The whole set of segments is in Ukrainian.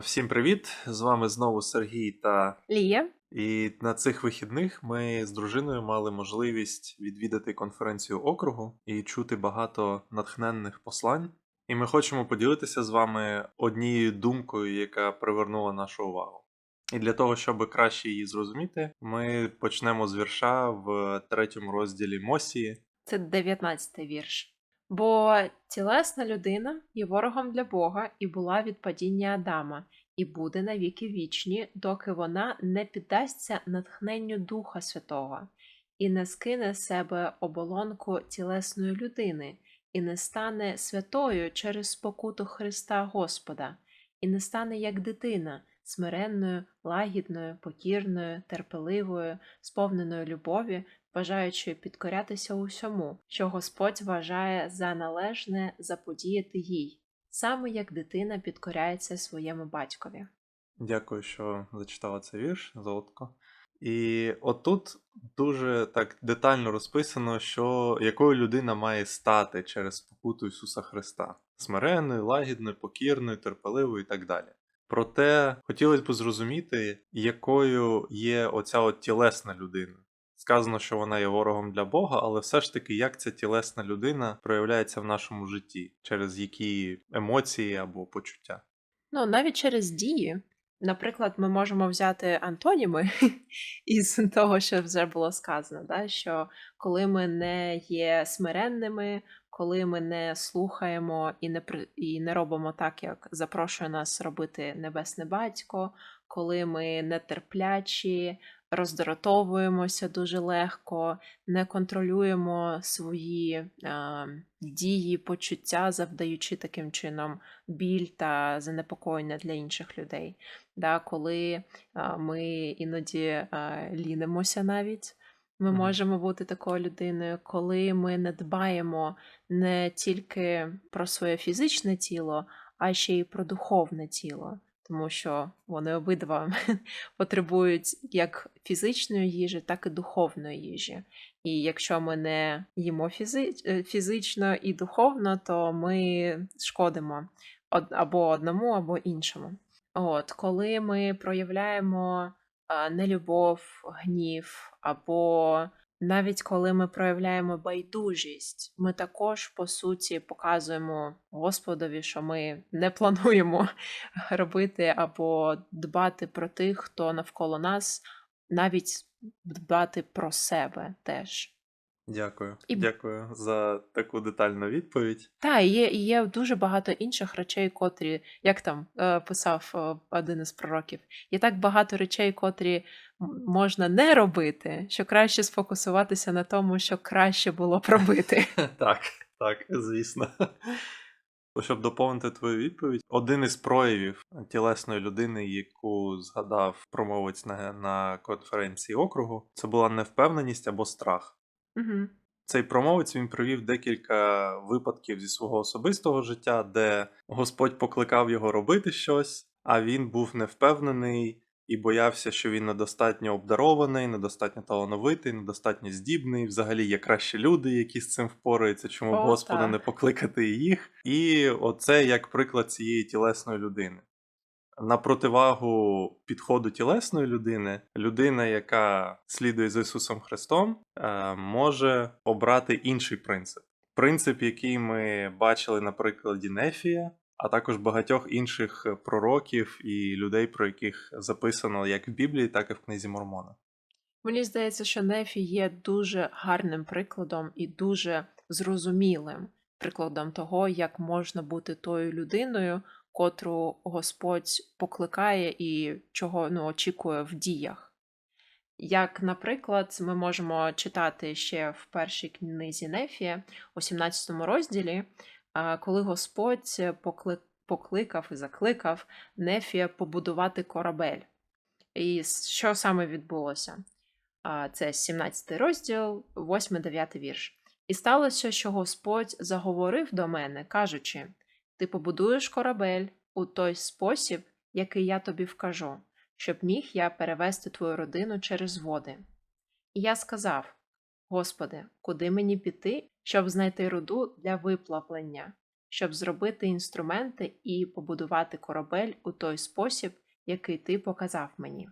Всім привіт! З вами знову Сергій та Лія. і на цих вихідних ми з дружиною мали можливість відвідати конференцію округу і чути багато натхненних послань. І ми хочемо поділитися з вами однією думкою, яка привернула нашу увагу. І для того, щоб краще її зрозуміти, ми почнемо з вірша в третьому розділі Мосії. Це 19 вірш. Бо тілесна людина є ворогом для Бога і була від падіння Адама, і буде навіки вічні, доки вона не піддасться натхненню Духа Святого, і не скине з себе оболонку тілесної людини, і не стане святою через спокуту Христа Господа, і не стане як дитина, смиренною, лагідною, покірною, терпеливою, сповненою любові, бажаючи підкорятися усьому, що Господь вважає за належне заподіяти їй, саме як дитина підкоряється своєму батькові. Дякую, що зачитала цей вірш, Золотко. І отут дуже так детально розписано, що якою людина має стати через спокуту Ісуса Христа: смиренною, лагідною, покірною, терпеливою і так далі. Проте хотілося б зрозуміти, якою є оця от тілесна людина. Сказано, що вона є ворогом для Бога, але все ж таки, як ця тілесна людина проявляється в нашому житті, через які емоції або почуття. Ну, навіть через дії. Наприклад, ми можемо взяти антоніми із того, що вже було сказано, да? що коли ми не є смиренними, коли ми не слухаємо і не, і не робимо так, як запрошує нас робити Небесне Батько, коли ми нетерплячі, роздратовуємося дуже легко, не контролюємо свої е, дії, почуття, завдаючи таким чином біль та занепокоєння для інших людей. Да, коли ми іноді лінимося навіть. Ми можемо бути такою людиною, коли ми не дбаємо не тільки про своє фізичне тіло, а ще й про духовне тіло, тому що вони обидва потребують як фізичної їжі, так і духовної їжі. І якщо ми не їмо е, фізично і духовно, то ми шкодимо або одному, або іншому. От, коли ми проявляємо нелюбов, гнів, або навіть коли ми проявляємо байдужість, ми також по суті показуємо Господові, що ми не плануємо робити або дбати про тих, хто навколо нас, навіть дбати про себе теж. Дякую. І- Дякую за таку детальну відповідь. Та, є, є дуже багато інших речей, котрі, як там е, писав е, один із пророків, є так багато речей, котрі можна не робити, що краще сфокусуватися на тому, що краще було б робити. Так, так, звісно. Щоб доповнити твою відповідь, один із проявів тілесної людини, яку згадав промовець на, на конференції округу, це була невпевненість або страх. Угу. Цей промовець він привів декілька випадків зі свого особистого життя, де Господь покликав його робити щось, а він був невпевнений і боявся, що він недостатньо обдарований, недостатньо талановитий, недостатньо здібний. Взагалі є кращі люди, які з цим впораються, чому б О, Господа так. не покликати і їх. І оце як приклад цієї тілесної людини. На противагу підходу тілесної людини, людина, яка слідує за Ісусом Христом, е, може обрати інший принцип. Принцип, який ми бачили на прикладі Нефія, а також багатьох інших пророків і людей, про яких записано як в Біблії, так і в книзі Мормона. Мені здається, що Нефі є дуже гарним прикладом і дуже зрозумілим прикладом того, як можна бути тою людиною, котру Господь покликає і чого ну, очікує в діях. Як, наприклад, ми можемо читати ще в першій книзі Нефія, у 17 розділі, коли Господь покликав і закликав Нефія побудувати корабель. І що саме відбулося? Це 17 розділ, 8-9 вірш. І сталося, що Господь заговорив до мене, кажучи: Ти побудуєш корабель у той спосіб, який я тобі вкажу, щоб міг я перевести твою родину через води. І я сказав: Господи, куди мені піти, щоб знайти руду для виплавлення? щоб зробити інструменти і побудувати корабель у той спосіб, який ти показав мені.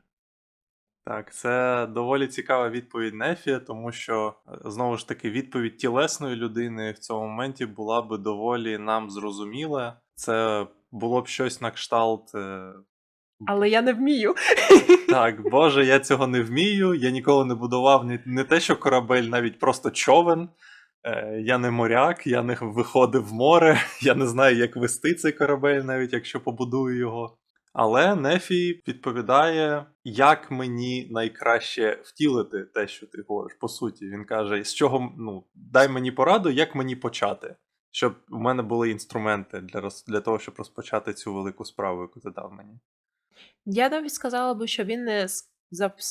Так, це доволі цікава відповідь Нефі, тому що е, знову ж таки відповідь тілесної людини в цьому моменті була би доволі нам зрозуміла. Це було б щось на кшталт. е, Але я не вмію. Так, Боже, я цього не вмію. Я ніколи не будував не, не те, що корабель, навіть просто човен. Е, я не моряк, я не виходив в море, я не знаю, як вести цей корабель, навіть якщо побудую його. Але Нефі відповідає, як мені найкраще втілити те, що ти говориш. По суті, він каже: з чого ну, дай мені пораду, як мені почати, щоб у мене були інструменти для, роз, для того, щоб розпочати цю велику справу, яку ти дав мені. Я навіть сказала би, що він не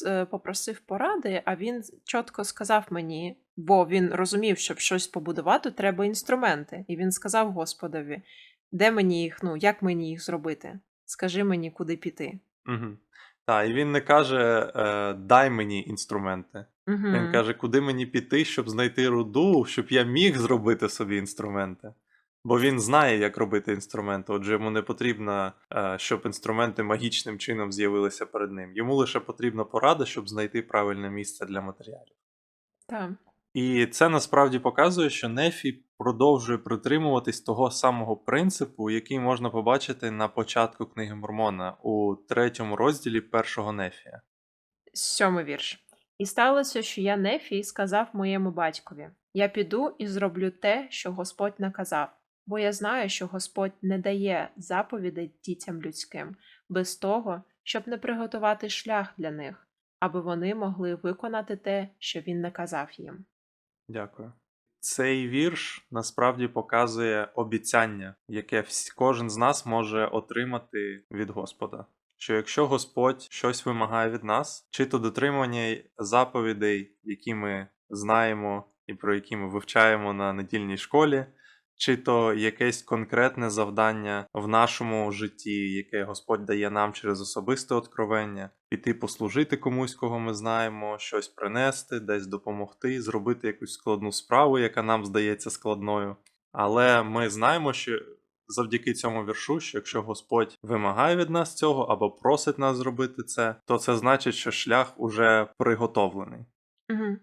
е, попросив поради, а він чітко сказав мені, бо він розумів, щоб щось побудувати, треба інструменти. І він сказав Господові, де мені їх, ну, як мені їх зробити? Скажи мені, куди піти. Угу. Так, і він не каже, е, дай мені інструменти. Угу. Він каже, куди мені піти, щоб знайти руду, щоб я міг зробити собі інструменти. Бо він знає, як робити інструменти. Отже, йому не потрібно, е, щоб інструменти магічним чином з'явилися перед ним. Йому лише потрібна порада, щоб знайти правильне місце для матеріалів. Так. І це насправді показує, що Нефі продовжує притримуватись того самого принципу, який можна побачити на початку книги Мормона у третьому розділі першого Нефія. Сьомий вірш. І сталося, що я Нефі сказав моєму батькові: Я піду і зроблю те, що Господь наказав, бо я знаю, що Господь не дає заповідей дітям людським без того, щоб не приготувати шлях для них, аби вони могли виконати те, що він наказав їм. Дякую. Цей вірш насправді показує обіцяння, яке кожен з нас може отримати від Господа. Що якщо Господь щось вимагає від нас, чи то дотримання заповідей, які ми знаємо і про які ми вивчаємо на недільній школі, чи то якесь конкретне завдання в нашому житті, яке Господь дає нам через особисте откровення, піти послужити комусь, кого ми знаємо, щось принести, десь допомогти, зробити якусь складну справу, яка нам здається складною. Але ми знаємо, що завдяки цьому віршу, що якщо Господь вимагає від нас цього або просить нас зробити це, то це значить, що шлях уже приготовлений. Угу.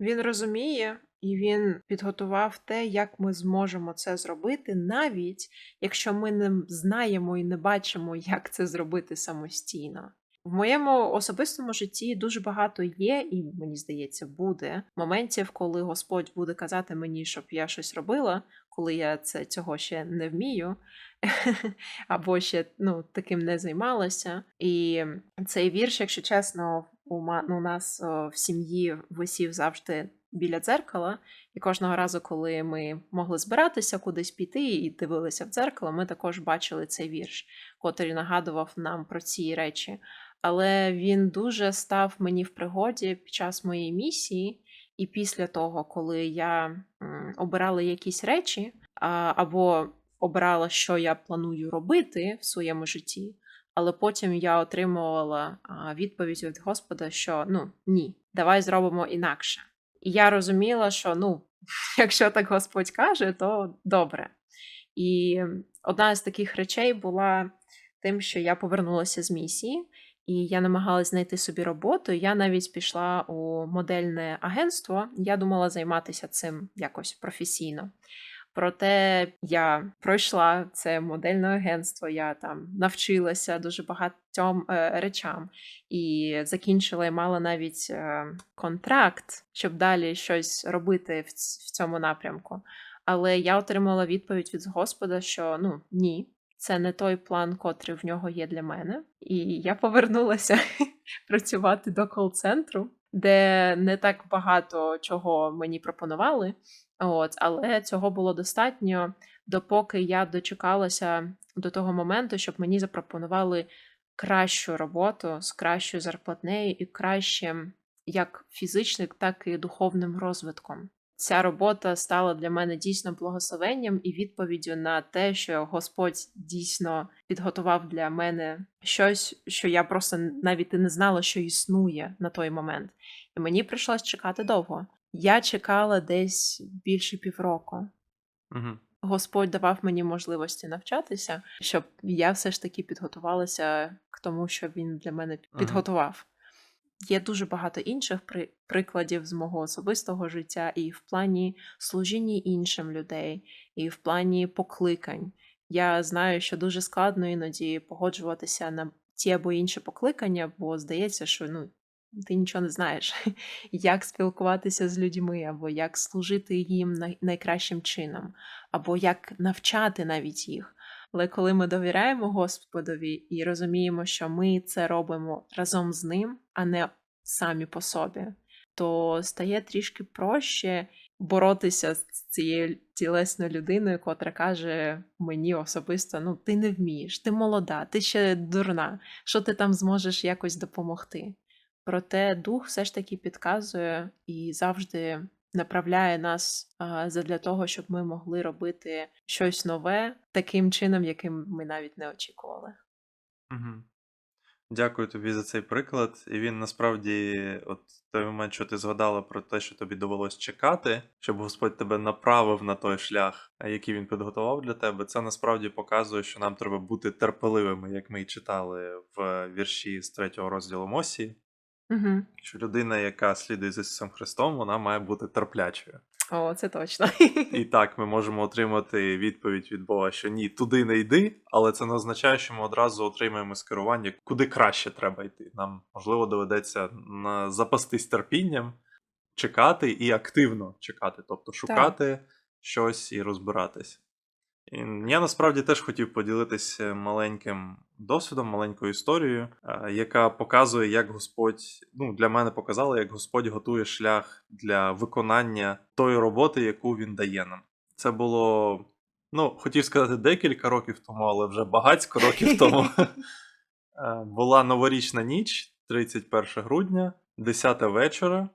Він розуміє і він підготував те, як ми зможемо це зробити, навіть якщо ми не знаємо і не бачимо, як це зробити самостійно. В моєму особистому житті дуже багато є, і мені здається, буде моментів, коли Господь буде казати мені, щоб я щось робила, коли я це цього ще не вмію, або ще ну, таким не займалася. І цей вірш, якщо чесно, у, ну, нас в сім'ї висів завжди біля дзеркала, і кожного разу, коли ми могли збиратися кудись піти і дивилися в дзеркало, ми також бачили цей вірш, котрий нагадував нам про ці речі. Але він дуже став мені в пригоді під час моєї місії, і після того, коли я обирала якісь речі, або обирала, що я планую робити в своєму житті, але потім я отримувала відповідь від Господа, що ну ні, давай зробимо інакше. І я розуміла, що ну, якщо так Господь каже, то добре. І одна з таких речей була тим, що я повернулася з місії, і я намагалась знайти собі роботу. Я навіть пішла у модельне агентство. Я думала займатися цим якось професійно. Проте я пройшла це модельне агентство, я там навчилася дуже багатьом е, речам і закінчила і мала навіть е, контракт, щоб далі щось робити в, в цьому напрямку. Але я отримала відповідь від Господа, що ну ні, це не той план, котрий в нього є для мене. І я повернулася працювати до кол-центру, де не так багато чого мені пропонували. От, але цього було достатньо, допоки я дочекалася до того моменту, щоб мені запропонували кращу роботу з кращою зарплатнею і кращим як фізичним, так і духовним розвитком. Ця робота стала для мене дійсно благословенням і відповіддю на те, що Господь дійсно підготував для мене щось, що я просто навіть і не знала, що існує на той момент. І мені прийшлось чекати довго. Я чекала десь більше півроку. Угу. Господь давав мені можливості навчатися, щоб я все ж таки підготувалася к тому, що він для мене підготував. Є дуже багато інших при- прикладів з мого особистого життя і в плані служіння іншим людей, і в плані покликань. Я знаю, що дуже складно іноді погоджуватися на ті або інші покликання, бо здається, що ну, ти нічого не знаєш, як спілкуватися з людьми, або як служити їм найкращим чином, або як навчати навіть їх. Але коли ми довіряємо Господові і розуміємо, що ми це робимо разом з ним, а не самі по собі, то стає трішки проще боротися з цією тілесною людиною, котра каже мені особисто: ну ти не вмієш, ти молода, ти ще дурна, що ти там зможеш якось допомогти. Проте дух все ж таки підказує і завжди направляє нас а, задля того, щоб ми могли робити щось нове таким чином, яким ми навіть не очікували. Угу. Дякую тобі за цей приклад. І він насправді, от той момент, що ти згадала про те, що тобі довелось чекати, щоб Господь тебе направив на той шлях, який він підготував для тебе, це насправді показує, що нам треба бути терпеливими, як ми і читали в вірші з третього розділу Мосії. Угу. Що людина, яка слідує за Ісусом Христом, вона має бути терплячою. О, це точно. І так, ми можемо отримати відповідь від Бога, що ні, туди не йди, але це не означає, що ми одразу отримаємо скерування, куди краще треба йти. Нам можливо доведеться на запастись терпінням, чекати і активно чекати, тобто шукати щось і розбиратись. Я насправді теж хотів поділитися маленьким досвідом, маленькою історією, е, яка показує, як Господь, ну для мене показала, як Господь готує шлях для виконання тої роботи, яку він дає нам. Це було, ну, хотів сказати, декілька років тому, але вже багатько років тому. Е, Була новорічна ніч, 31 грудня, 10 вечора.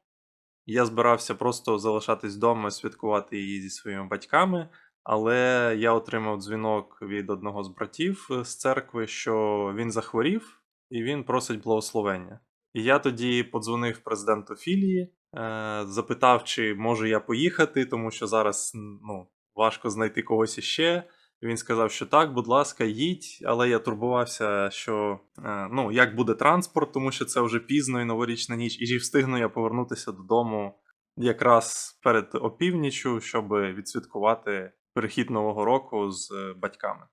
Я збирався просто залишатись вдома, святкувати її зі своїми батьками. Але я отримав дзвінок від одного з братів е, з церкви, що він захворів і він просить благословення. І я тоді подзвонив президенту філії, е, запитав, чи можу я поїхати, тому що зараз ну, важко знайти когось іще. Він сказав, що так, будь ласка, їдь, але я турбувався, що е, ну, як буде транспорт, тому що це вже пізно і новорічна ніч, і чи встигну я повернутися додому якраз перед опівнічю, щоб відсвяткувати перехід нового року з е, батьками.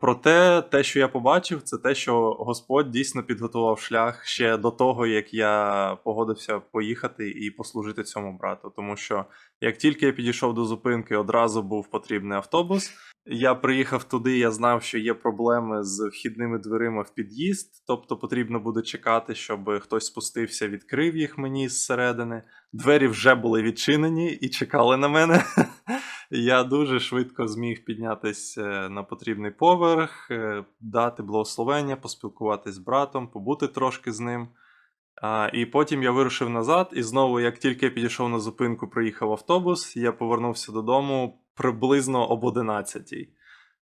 Проте, те, що я побачив, це те, що Господь дійсно підготував шлях ще до того, як я погодився поїхати і послужити цьому брату. Тому що як тільки я підійшов до зупинки, одразу був потрібний автобус. Я приїхав туди, я знав, що є проблеми з вхідними дверима в під'їзд, тобто потрібно буде чекати, щоб хтось спустився, відкрив їх мені зсередини. Двері вже були відчинені і чекали на мене. Я дуже швидко зміг піднятися на потрібний поверх, е, дати благословення, поспілкуватись з братом, побути трошки з ним. І потім я вирушив назад, і знову, як тільки я підійшов на зупинку, приїхав автобус, я повернувся додому приблизно об 11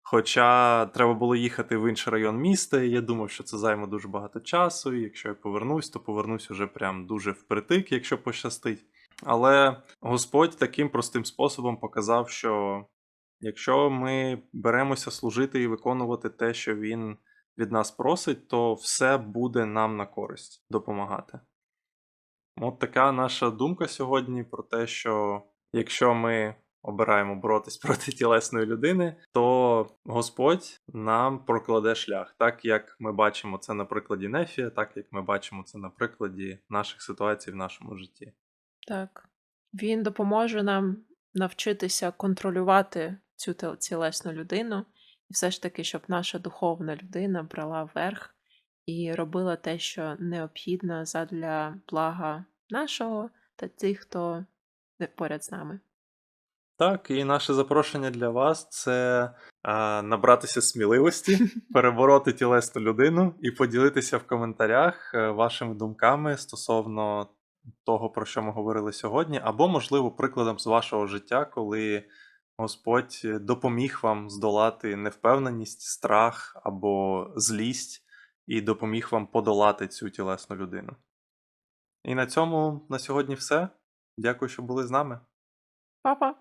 Хоча треба було їхати в інший район міста, і я думав, що це займе дуже багато часу, і якщо я повернусь, то повернусь уже прям дуже впритик, якщо пощастить. Але Господь таким простим способом показав, що якщо ми беремося служити і виконувати те, що Він від нас просить, то все буде нам на користь допомагати. От така наша думка сьогодні про те, що якщо ми обираємо боротись проти тілесної людини, то Господь нам прокладе шлях, так як ми бачимо це на прикладі Нефія, так як ми бачимо це на прикладі наших ситуацій в нашому житті. Так. Він допоможе нам навчитися контролювати цю тілесну людину, і все ж таки, щоб наша духовна людина брала верх і робила те, що необхідно задля блага нашого та тих, хто поряд з нами. Так, і наше запрошення для вас це а, набратися сміливості, перебороти тілесну людину і поділитися в коментарях е, вашими думками стосовно того, про що ми говорили сьогодні, або, можливо, прикладом з вашого життя, коли Господь допоміг вам здолати невпевненість, страх або злість, і допоміг вам подолати цю тілесну людину. І на цьому на сьогодні все. Дякую, що були з нами. Па-па!